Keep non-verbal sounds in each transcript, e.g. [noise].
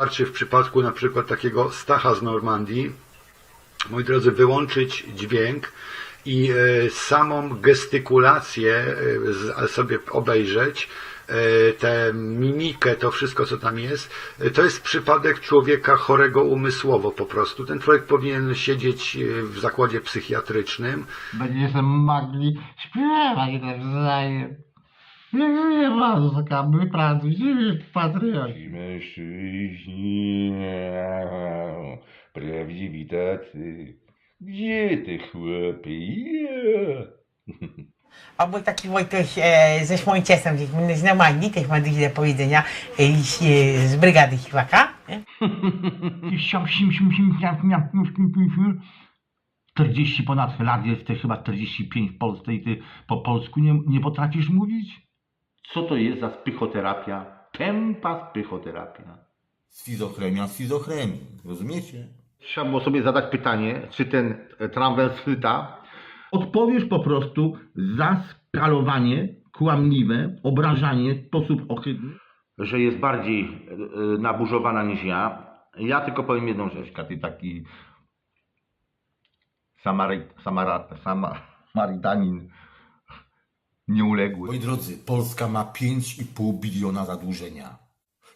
Wystarczy w przypadku na przykład takiego Stacha z Normandii, moi drodzy, wyłączyć dźwięk i e, samą gestykulację e, sobie obejrzeć, e, tę mimikę, to wszystko co tam jest, to jest przypadek człowieka chorego umysłowo po prostu. Ten człowiek powinien siedzieć w zakładzie psychiatrycznym, Będziemy mogli śpiewać nawzajem. Nie żyje muzyka, my prawdziwi patrioci. Mężczyźni, prawdziwi tacy, gdzie te chłopy? [laughs] Ja. Albo taki Wojtuś e, ze Szmończesem, gdzieś my z Normandii, też ma dużo do powiedzenia, e, z, e, z brygady Siwaka. nie? [laughs] 40 ponad lat jesteś, chyba 45 w Polsce i ty po polsku nie, nie potrafisz mówić? Co to jest za spychoterapia? Tempa spychoterapia. Schizofrenia, schizofrenii. Rozumiecie? Trzeba było sobie zadać pytanie, czy ten e, tramwel chwyta. Odpowiesz po prostu za skalowanie kłamliwe, obrażanie w sposób ohydny. Że jest bardziej e, naburzowana niż ja. Ja tylko powiem jedną rzecz, ty taki samary, samara, samarytanin nieuległy. Moi drodzy, Polska ma 5,5 biliona zadłużenia.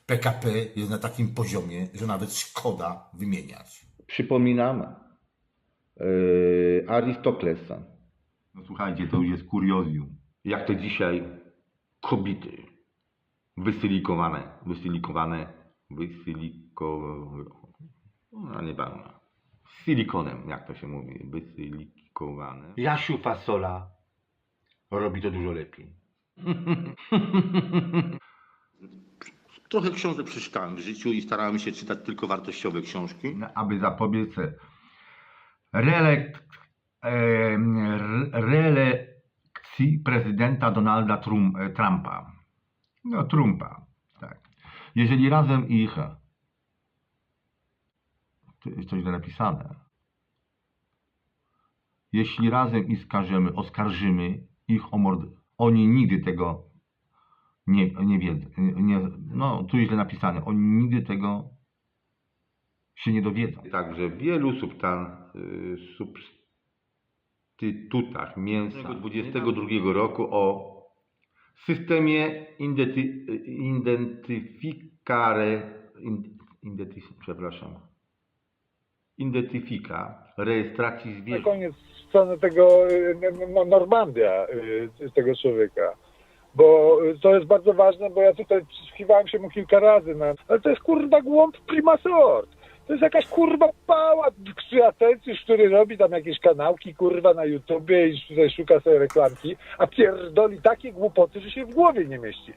PKP jest na takim poziomie, że nawet szkoda wymieniać. Przypominam yy, Arystoklesa. No słuchajcie, to już jest kuriozum. Jak to dzisiaj kobiety wysylikowane, wysylikowane, wysylikowane, no nie. Z silikonem, jak to się mówi, wysylikowane. Jasiu Fasola robi to dużo lepiej. [laughs] Trochę książek przeczytałem w życiu i starałem się czytać tylko wartościowe książki. No, aby zapobiec reelek, em, re- reelekcji prezydenta Donalda Trum, e, Trumpa. No, Trumpa, tak. Jeżeli razem ich. To jest coś źle napisane. Jeśli razem ich skażemy, oskarżymy ich o mord, oni nigdy tego nie, nie wiedzą. Nie, no, tu jest źle napisane. Oni nigdy tego się nie dowiedzą. Także w wielu substan, y, substytutach mięsa 22 roku o systemie identi, identyfikare, in- przepraszam, identyfika rejestracji na zwierząt. koniec strony tego y, no, Normandia y, tego człowieka. Bo to jest bardzo ważne, bo ja tutaj przysłuchiwałem się mu kilka razy, no. ale to jest kurwa głąb prima sort. To jest jakaś kurwa pała kreatencysz, który robi tam jakieś kanałki kurwa na YouTubie i tutaj szuka sobie reklamki, a pierdoli takie głupoty, że się w głowie nie mieści.